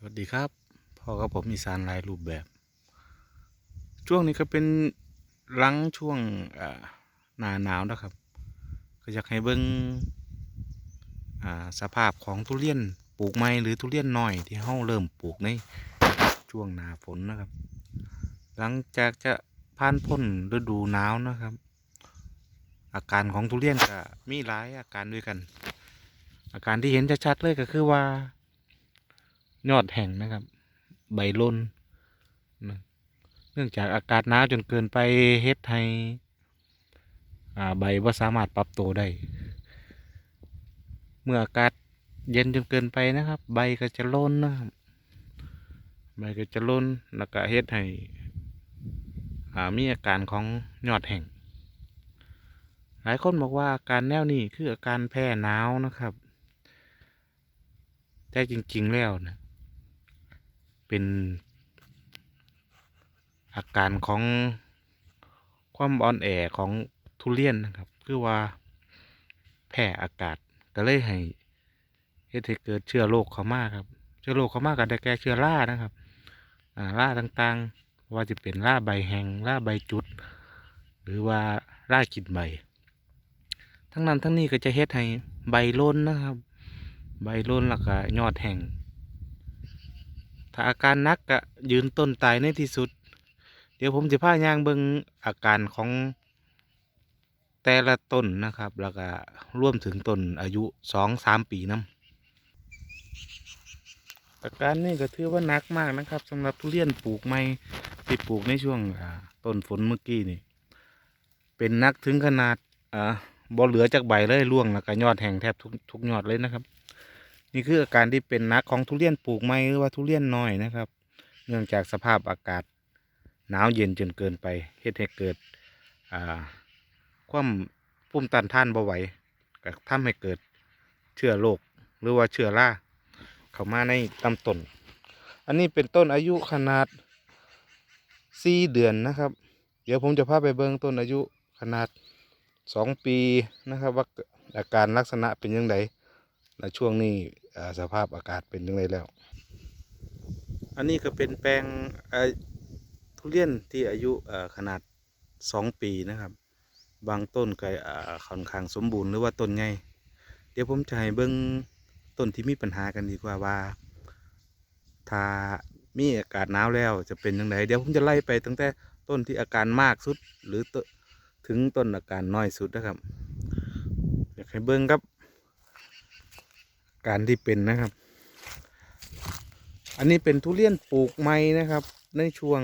สวัสดีครับพ่อกับผมอีสานหลายรูปแบบ ช่วงนี้ก็เป็นหลังช่วงหนาหนาวนะครับ ก็อยากให้เบิ้งอ่าสภาพของทุเรียนปลูกใหม่หรือทุเรียนหน้อยที่เฮาเริ่มปลูกในช่วงหนาฝนนะครับ หลังจากจะผ่านพ้นฤดูหนาวนะครับ อาการของทุเรียนก็มีหลายอาการด้วยกัน อาการที่เห็นชัดๆเลยก็คือว่า ยอดแห่งนะครับ ใบล่นเนื่องจากอากาศหนาวจนเกินไปเฮ็ดให้ใบว่าสามารถปรับตัวได้ เมื่ออากาศเย็นจนเกินไปนะครับ ใบก็จะล่นนะครับใบก็จะล่นแล้วก็เฮ็ดให้มีอาการของยอดแห่ง หลายคนบอกว่าอาการแนวนี้คืออาการแพ้หนาวนะครับแต่จริง ๆ แล้วนะ เป็นอาการของความอ่อนแอของทุเรียนนะครับ คือว่าแพ้อากาศก็เลยให้เฮ็ดให้เกิดเชื้อโรคเข้ามาครับ เชื้อโรคเข้ามาก็ได้แก่เชื้อรานะครับอ่าราต่างๆ ว่าจะเป็นราใบแห้งราใบจุด หรือว่ารากินใบ ทั้งนั้นทั้งนี้ก็จะเฮ็ดให้ใบล้นนะครับ ใบล้นแล้วก็ยอดแห้ง ถ้าอาการนักก็ยืนต้นตายในที่สุด เดี๋ยวผมจะพายางเบิงอาการของแต่ละต้นนะครับ แล้วก็ร่วมถึงต้นอายุสองสามปีน้ำอาการนี้ก็ถือว่านักมากนะครับสำหรับทุเรียนปลูกใหม่ที่ปลูกในช่วงต้นฝนเมื่อกี้นี่เป็นนักถึงขนาดอ่าบ่เหลือจากใบเลยร่วงแล้วก็ยอดแห้งแทบทุกทุกยอดเลยนะครับ นี่คืออาการที่เป็นนักของทุเรียนปลูกใหม่หรือว่าทุเรียนน้อยนะครับ เนื่องจากสภาพอากาศหนาวเย็นจนเกินไปเฮ็ดให้เกิดอ่าความภูมต้านท่านบ่ไหวก็ทำให้เกิดเชื้อโรคหรือว่าเชื้อราเข้ามาในลำต้น อันนี้เป็นต้นอายุขนาดสี่เดือนนะครับ เดี๋ยวผมจะพาไปเบิ่งต้นอายุขนาดสองปีนะครับว่าอาการลักษณะเป็นยังไง ในช่วงนี้สภาพอากาศเป็นยังไงแล้ว อันนี้ก็เป็นแปลงทุเรียนที่อายุขนาดสองปีนะครับ บางต้นก็ค่อนข้างสมบูรณ์หรือว่าต้นใหญ่เดี๋ยวผมจะให้เบิ้งต้นที่มีปัญหากันดีกว่าว่า ถ้ามีอากาศหนาวแล้วจะเป็นยังไงเดี๋ยวผมจะไล่ไปตั้งแต่ต้นที่อาการมากสุดหรือถึงต้นอาการน้อยสุดนะครับ อยากให้เบิ้งครับ การที่เป็นนะครับ อันนี้เป็นทุเรียนปลูกใหม่นะครับ ในช่วง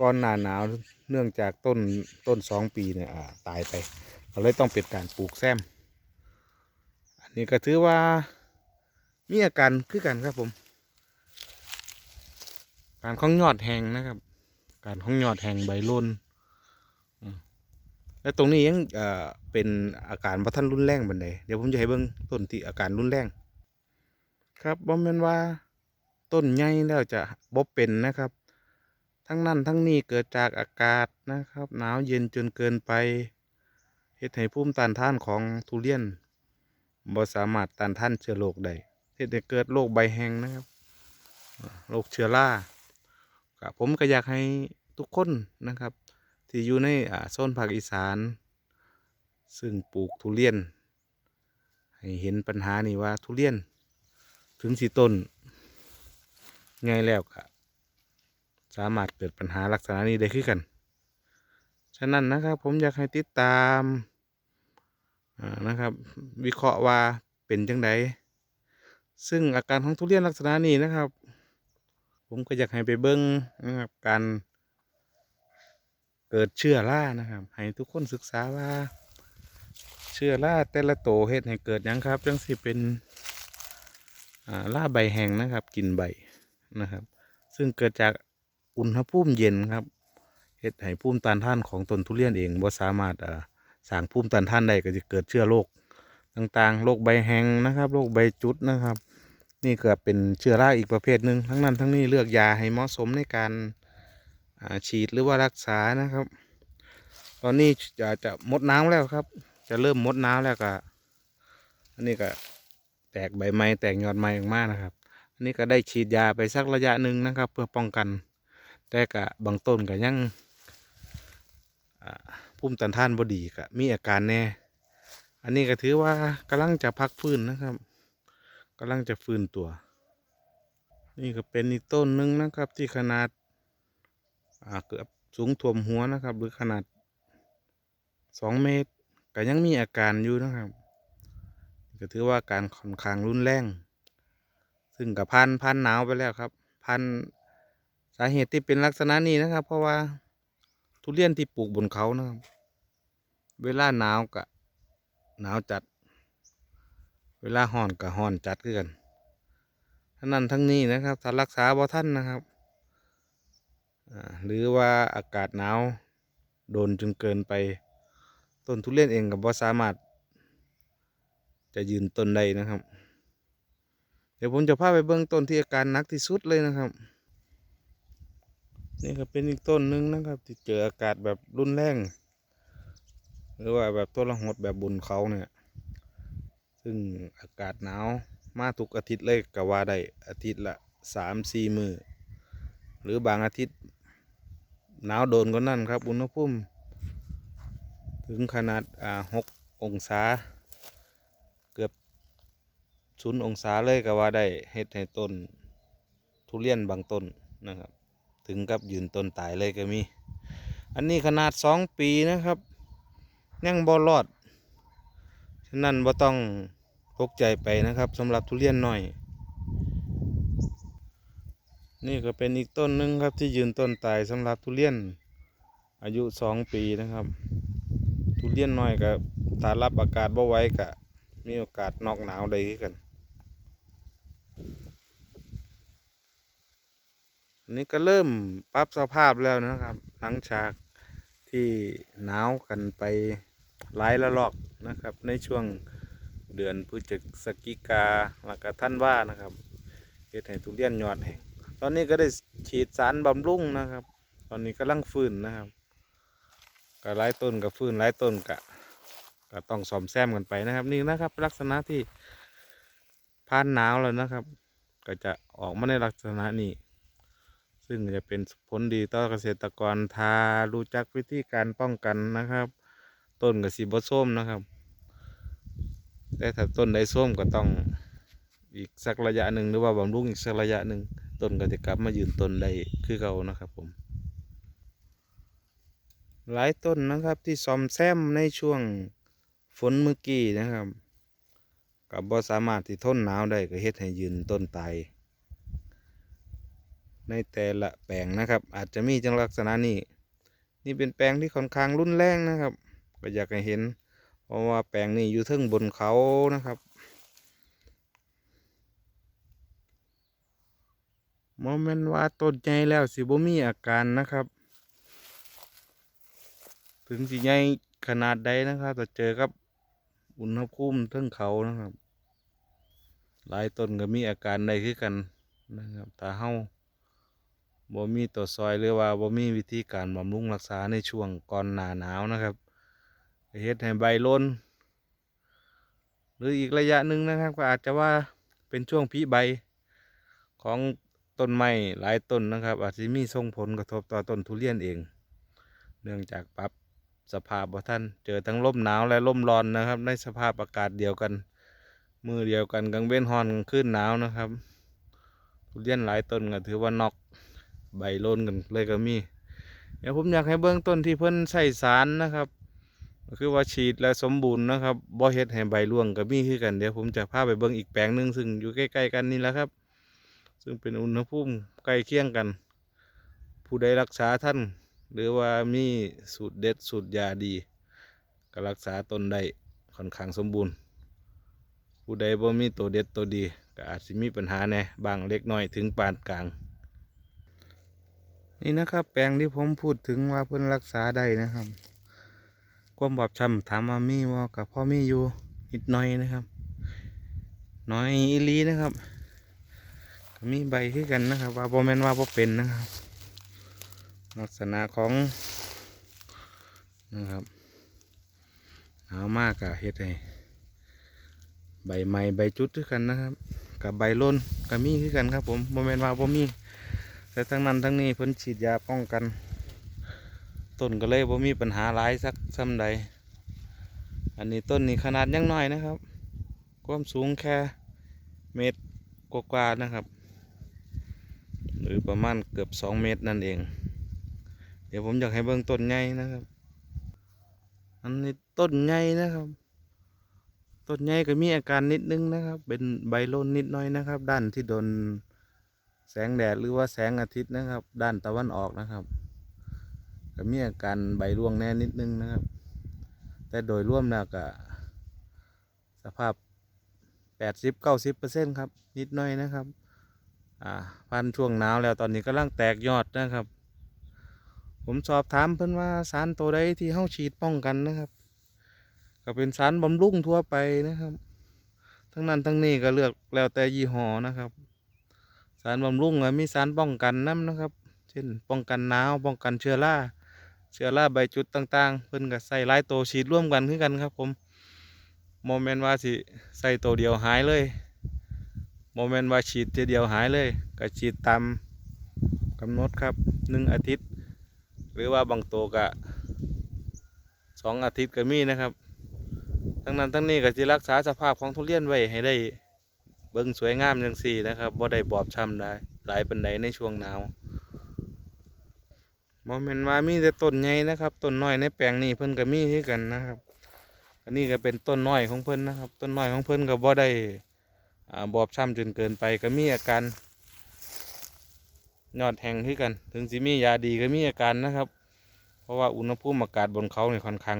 ก่อนหน้าหนาวเนื่องจากต้นต้นสองปีเนี่ยตายไปเราเลยต้องเป็นการปลูกแซม อันนี้ก็ถือว่ามีอาการคือกันครับผม การข้องยอดแหงนะครับ การข้องยอดแหงใบร่น และตรงนี้ยังเอ่อเป็นอาการพระท่านรุนแรงบันไดเดี๋ยวผมจะให้เบิ่งต้นที่อาการรุนแรง ครับบ่แม่นว่าต้นใหญ่แล้วจะบ่เป็นนะครับ ทั้งนั้นทั้งนี้เกิดจากอากาศนะครับ หนาวเย็นจนเกินไปเฮ็ดให้ภูมิต้านทานของทุเรียนบ่สามารถต้านทานเชื้อโรคได้เฮ็ดให้เกิดโรคใบแห้งนะครับโรคเชื้อราผมก็อยากให้ทุกคนนะครับ ที่อยู่ในโซนภาคอีสาน ซึ่งปลูกทุเรียน ให้เห็นปัญหานี่ว่าทุเรียน ถึงสีต้นไงแล้วก็สามารถเกิดปัญหาลักษณะนี้ได้ขึ้นกัน ฉะนั้นนะครับผมอยากให้ติดตามนะครับ วิเคราะห์ว่าเป็นจังไดซึ่งอาการของทุเรียนลักษณะนี้นะครับ ผมก็อยากให้ไปเบิ้งนะครับการ กิดเชื้อรานะครับ ให้ทุกคนศึกษาว่า เชื้อราแต่ละโตวเฮ็ดให้เกิดยังครับ จังสิเป็นอ่าล่าใบแห้งนะครับกินใบนะครับ ซึ่งเกิดจากอุณหภูมิเย็นครับเฮ็ดให้ภูมิต้านทานของต้นทุเรียนเองบ่สามารถสร้างภูมิต้านทานได้ก็จะเกิดเชื้อโรคต่างๆโรคใบแห้งนะครับโรคใบจุดนะครับ นี่ก็เป็นเชื้อราอีกประเภทหนึ่งทั้งนั้นทั้งนี้เลือกยาให้เหมาะสมในการ ฉีดหรือว่ารักษานะครับ ตอนนี้จะจะมดน้ำแล้วครับ จะเริ่มมดน้ำแล้วก็อันนี้ก็แตกใบไม้แตกยอดไม้ออกมานะครับ อันนี้ก็ได้ฉีดยาไปสักระยะหนึ่งนะครับ เพื่อป้องกัน แต่กะบางต้นก็ยังอ่าภูมิต้านท่านบดีก็มีอาการแน่ อันนี้ก็ถือว่ากำลังจะพักฟื้นนะครับกำลังจะฟื้นตัว นี่ก็เป็นอีกต้นหนึ่งนะครับที่ขนาด เกือบสูงท่วมหัวนะครับ หรือขนาดสองเมตรก็ยังมีอาการอยู่นะครับ ก็ถือว่าอาการค่อนข้างรุนแรง ซึ่งกับพันพันหนาวไปแล้วครับ พันสาเหตุที่เป็นลักษณะนี้นะครับ เพราะว่าทุเรียนที่ปลูกบนเขานะครับ เวลาหนาวกะหนาวจัด เวลาห้อนกะห้อนจัดคือกันทั้งนั้นทั้งนี้นะครับถ้ารักษาบ่ท่านนะครับ หรือว่าอากาศหนาวโดนจนเกินไป ต้นทุเรียนเองกับบ่สามารถ จะยืนต้นได้นะครับ เดี๋ยวผมจะพาไปเบื้องต้นที่อาการหนักที่สุดเลยนะครับ นี่ก็เป็นอีกต้นหนึ่งนะครับที่เจออากาศแบบรุนแรง หรือว่าแบบตัวละหดแบบบนเขาเนี่ย ซึ่งอากาศหนาวมาทุกอาทิตย์เลยก็ว่าได้อาทิตย์ละสามสี่มือหรือบางอาทิตย์ หนาวโดนก็นั่นครับ อุณหภูมิถึงขนาดอ่าหกองศา เกือบศูนย์องศาเลยก็ว่าได้เฮ็ดให้ต้น ทุเรียนบางต้นนะครับ ถึงกับยืนต้นตายเลยก็มี อันนี้ขนาดสองปีนะครับยังบ่รอด ฉะนั้นบ่ต้องตกใจไปนะครับสำหรับทุเรียนหน้อย นี่ก็เป็นอีกต้นหนึ่งครับที่ยืนต้นตายสำหรับทุเรียน อายุสองปีนะครับ ทุเรียนน้อยก็ถ้ารับอากาศบ่ไว้ก็มีโอกาสนอกหนาวได้กันอันนี้ก็เริ่มปรับสภาพแล้วนะครับ หลังจากที่หนาวกันไปหลายระลอกนะครับ ในช่วงเดือนพฤศจิกาแล้วก็ท่านว่านะครับเฮ็ดให้ทุเรียนยอดแห้ง ตอนนี้ก็ได้ฉีดสารบำรุงนะครับ ตอนนี้กำลังฟื้นนะครับก็หลายต้นก็ฟื้นหลายต้นก็ก็ต้องซ่อมแซมกันไปนะครับ นี่นะครับ ลักษณะที่ผ่านหนาวแล้วนะครับ ก็จะออกมาในลักษณะนี้ ซึ่งจะเป็นผลดีต่อเกษตรกรถ้ารู้จักวิธีการป้องกันนะครับ ต้นกับสีบส้มนะครับ แต่ถ้าต้นใดส้มก็ต้อง อีกสักระยะหนึ่งหรือว่าบำรุงอีกสักระยะหนึ่งต้นก็จะกลับมายืนต้นได้คือเก่านะครับผม หลายต้นนะครับที่ซ่อมแซมในช่วงฝนเมื่อกี้นะครับกับบ่สามารถที่ทนหนาวได้ก็เฮ็ดให้ยืนต้นตายในแต่ละแปลงนะครับ อาจจะมีจังลักษณะนี้นี่เป็นแปลงที่ค่อนข้างรุนแรงนะครับ ก็อยากให้เห็น เพราะว่าแปลงนี้อยู่ทึ่งบนเขานะครับ โมเมนว่าต้นใหญ่แล้วสิบ่มีอาการนะครับ ถึงสิใหญ่ขนาดใดนะครับแต่เจอกับอุณหภูมิเทึงเขานะครับ หลายต้นก็มีอาการใดคือกันนะครับถ้าเฮาบ่มีตัวซอยหรือว่าบ่มีวิธีการบำรุงรักษาในช่วงก่อนหน้าหนาวนะครับเฮ็ดให้ใบล้น หรืออีกระยะหนึ่งนะครับ ก็อาจจะว่าเป็นช่วงผลิใบของ ต้นไม้หลายต้นนะครับ อาจจะมีส่งผลกระทบต่อต้นทุเรียนเอง เนื่องจากปรับสภาพบ่ท่านเจอทั้งลมหนาวและลมร้อนนะครับ ในสภาพอากาศเดียวกัน มือเดียวกันกลางเว้นฮอนกลางคืนหนาวนะครับ ทุเรียนหลายต้นก็ถือว่านอกใบโลนกันเลยก็มี เดี๋ยวผมอยากให้เบื้องต้นที่เพิ่นใส่สารนะครับคือว่าฉีดและสมบูรณ์นะครับบ่เฮ็ดให้ใบร่วงก็มีคือกันเดี๋ยวผมจะพาไปเบิ่งอีกแปลงหนึงซึ่งอยู่ใกล้ๆกันนี่แหละครับ ซึ่งเป็นอุณหภูมิใกล้เคียงกัน ผู้ใดรักษาท่าน หรือว่ามีสูตรเด็ดสูตรยาดี ก็รักษาตนได้ค่อนข้างสมบูรณ์ ผู้ใดบ่มีตัวเด็ดตัวดี ก็อาจสิมีปัญหาแน่บางเล็กน้อยถึงปานกลาง นี่นะครับ แปลงที่ผมพูดถึงว่าเพิ่นรักษาได้นะครับความบอบช้ำถามว่ามีว่ากับพ่อมีอยู่นิดหน่อยนะครับ น้อยอีลีนะครับ มีใบคือกันนะครับ ว่าบ่แมนว่าบ่เป็นนะครับ ลักษณะของนะครับหนาวมากอะเฮ็ดให้ใบไม้ใบจุดด้วยกันนะครับ กับใบล้นก็มีคือกันครับ ผมโมเมนว่าบ่มี แต่ทั้งนั้นทั้งนี้เพิ่นฉีดยาป้องกันต้นก็เลยบ่มีปัญหาหลายสักซ้ำใด อันนี้ต้นนี้ขนาดยังน้อยนะครับ ความสูงแค่เมตรกว่าๆนะครับ หรือประมาณเกือบสองเมตรนั่นเอง เดี๋ยวผมอยากให้เบิ่งต้นใหญ่นะครับ อันนี้ต้นใหญ่นะครับ ต้นใหญ่ก็มีอาการนิดนึงนะครับ เป็นใบโลนนิดหน้อยนะครับ ด้านที่โดนแสงแดดหรือว่าแสงอาทิตย์นะครับ ด้านตะวันออกนะครับก็มีอาการใบร่วงแน่นิดนึงนะครับ แต่โดยรวมแล้วก็สภาพ 80-90%ครับนิดหน้อยนะครับ พันช่วงหนาวแล้วตอนนี้กำลังแตกยอดนะครับ ผมสอบถามเพิ่อนว่าสารตัวใดที่เฮาฉีดป้องกันนะครับ ก็เป็นสารบำรุงทั่วไปนะครับ ทั้งนั้นทั้งนี้ก็เลือกแล้วแต่ยี่ห้อนะครับ สารบำรุงมีสารป้องกันน้ำนะครับ เช่น ป้องกันหนาวป้องกันเชื้อราเชื้อราใบจุดต่าง ๆ เพิ่นก็ใส่หลายตัวฉีดร่วมกันคือกันครับ ผมโมเมนต์ว่าสิใส่ตัวเดียวหายเลย โมเมนต์ว่าฉีดเดียวหายเลยก็ฉีดตามกำหนดครับหนึ่งอาทิตย์ หรือว่าบางตัวก็สองอาทิตย์ก็มีนะครับ ทั้งนั้นทั้งนี้ก็จะรักษาสภาพของทุเรียนไว้ให้ได้เบิ่งสวยงามจังสี่นะครับบ่ได้บอบช้ำได้หลายปันใดในช่วงหนาวโมเมนต์ว่ามีแต่ต้นใหญ่นะครับต้นน้อยในแปลงนี้เพิ่นก็มีคือกันนะครับ อันนี้ก็เป็นต้นน้อยของเพิ่นนะครับ ต้นน้อยของเพิ่นก็บ่ได้ บอบช้ำจนเกินไปก็มีอาการยอดแห้งคือกัน ถึงสิมียาดีก็มีอาการนะครับ เพราะว่าอุณหภูมิอากาศบนเขาเนี่ยค่อนข้าง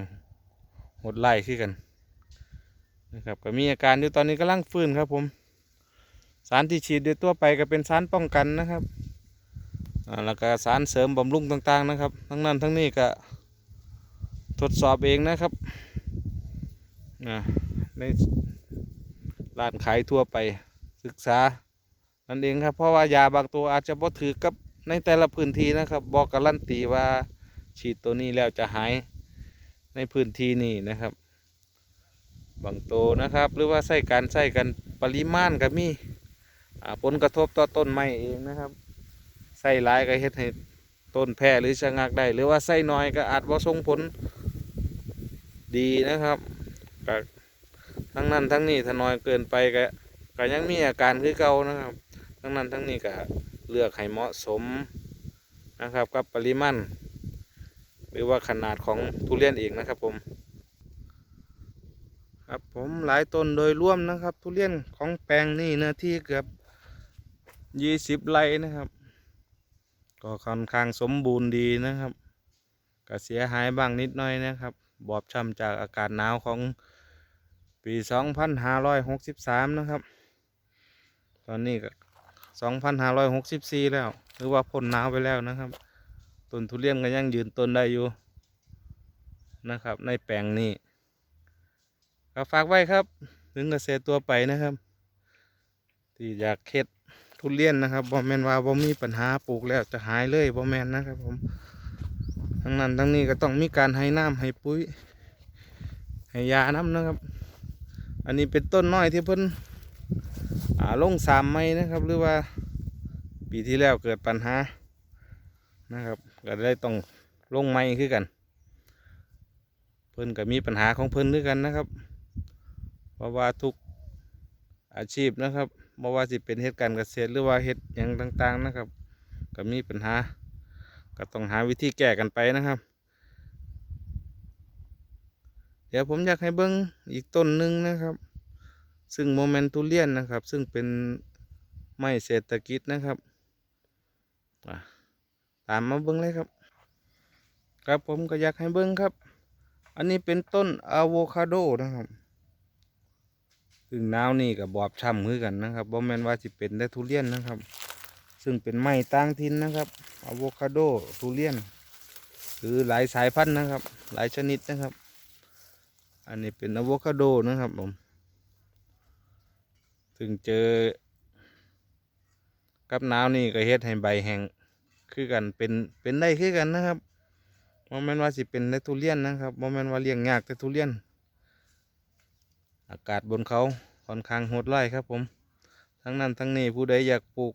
หดไล่ขึ้นกันนะครับก็มีอาการอยู่ตอนนี้กำลังฟื้นครับผม สารที่ฉีดโดยตัวไปก็เป็นสารป้องกันนะครับแล้วก็สารเสริมบำรุงต่างๆนะครับ ทั้งนั้นทั้งนี้ก็ทดสอบเองนะครับใน ร้านขายทั่วไปศึกษา นั่นเองครับ เพราะว่ายาบางตัวอาจจะบ่ถือกับในแต่ละพื้นที่นะครับบอกการันตีว่าฉีดตัวนี้แล้วจะหายในพื้นที่นี่นะครับ บางตัวนะครับ หรือว่าใส่การใส่กันปริมาณก็มีอ่าผลกระทบต่อต้นไม้เองนะครับใส่หลายก็เฮ็ดให้ต้นแพ้หรือชะงักได้ หรือว่าใส่น้อยก็อาจว่าส่งผลดีนะครับก็ ทั้งนั้นทั้งนี้ถ้าน้อยเกินไปก็ก็ยังมีอาการคือเก่านะครับ ทั้งนั้นทั้งนี้ก็เลือกให้เหมาะสมนะครับกับปริมาณหรือว่าขนาดของทุเรียนเองนะครับผมครับผมหลายต้นโดยรวมนะครับ ทุเรียนของแปลงนี่เนื้อที่เกือบยี่สิบไร่นะครับ ก็ค่อนข้างสมบูรณ์ดีนะครับก็เสียหายบ้างนิดหน่อยนะครับ บอบช้ำจากอากาศหนาวของ ปี2563นะครับ ตอนนี้ก็2564แล้ว หรือว่าพ้นหนาวไปแล้วนะครับ ต้นทุเรียนก็ยังยืนต้นได้อยู่นะครับ ในแปลงนี้ก็ฝากไว้ครับ ถึงเกษตรตัวไปนะครับ ที่อยากเฮ็ดทุเรียนนะครับบ่แมนว่าบ่มีปัญหาปลูกแล้วจะหายเลยบ่แมนนะครับผมทั้งนั้นทั้งนี้ก็ต้องมีการให้น้ำให้ปุ๋ยให้ยาน้ำนะครับ อันนี้เป็นต้นน้อยที่เพิ่นอ่าลงสามไม้นะครับ หรือว่าปีที่แล้วเกิดปัญหานะครับก็ได้ต้องลงไม้คือกัน เพิ่นก็มีปัญหาของเพิ่นด้วยกันนะครับเพราะว่าทุกอาชีพนะครับบ่ว่าสิเป็นเฮ็ดการเกษตรหรือว่าเฮ็ดหยังต่างๆนะครับ ก็มีปัญหา ก็ต้องหาวิธีแก้กันไปนะครับ เดี๋ยวผมอยากให้เบิ้งอีกต้นหนึ่งนะครับ ซึ่งโมเมนตุเลียนนะครับ ซึ่งเป็นไม้เศรษฐกิจนะครับตามมาเบิ้งเลยครับ ครับผมก็อยากให้เบิ้งครับ อันนี้เป็นต้นอะโวคาโดนะครับซึ่งนาวนี่กับบอบช้ำคือกันนะครับบ่แมนว่าสิเป็นได้ทุเรียนนะครับ ซึ่งเป็นไม้ต่างถิ่นนะครับอะโวคาโดทุเรียน หรือหลายสายพันธุ์นะครับ หลายชนิดนะครับ อันนี้เป็นอะโวคาโดนะครับผมซึ่งเจอ กับนาวนี่ก็เฮ็ดให้ใบแห้งคือกันเป็นเป็นได้คือกันนะครับโมเมนว่าสิเป็นได้ทุเรียนนะครับโมเมนว่าเลี้ยงยากแต่ทุเรียน อากาศบนเขาค่อนข้างโหดร้ายครับผม ทั้งนั้นทั้งนี้ผู้ใดอยากปลูก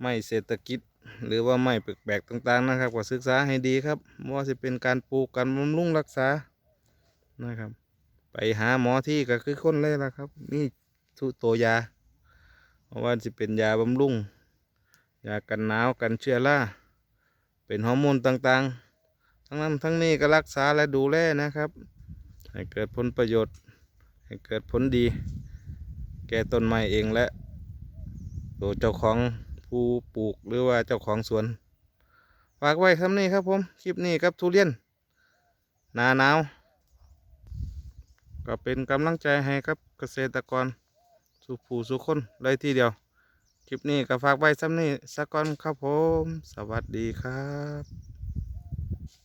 ไม้เศรษฐกิจ หรือว่าไม้แปลกๆต่างๆนะครับก็ศึกษาให้ดีครับไม่ว่าจะเป็นการปลูกการบำรุงรักษา นะครับ ไปหาหมอที่ก็คือคนเลยละครับ นี่ทุตัวยา เพราะว่าจะเป็นยาบำรุง ยากันหนาวกันเชื้อราเป็นฮอร์โมนต่างๆ ทั้งนั้นทั้งนี้ก็รักษาและดูแลนะครับ ให้เกิดผลประโยชน์ ให้เกิดผลดี แก่ต้นไม้เองและตัวเจ้าของผู้ปลูกหรือว่าเจ้าของสวนฝากไว้คำนี้ครับผม คลิปนี้ครับทุเรียน นาหนาว ก็เป็นกำลังใจให้ครับเกษตรกรสุผู้สุคนเลยทีเดียว คลิปนี้ก็ฝากไว้ซ้ำนี้สักก่อนครับผม สวัสดีครับ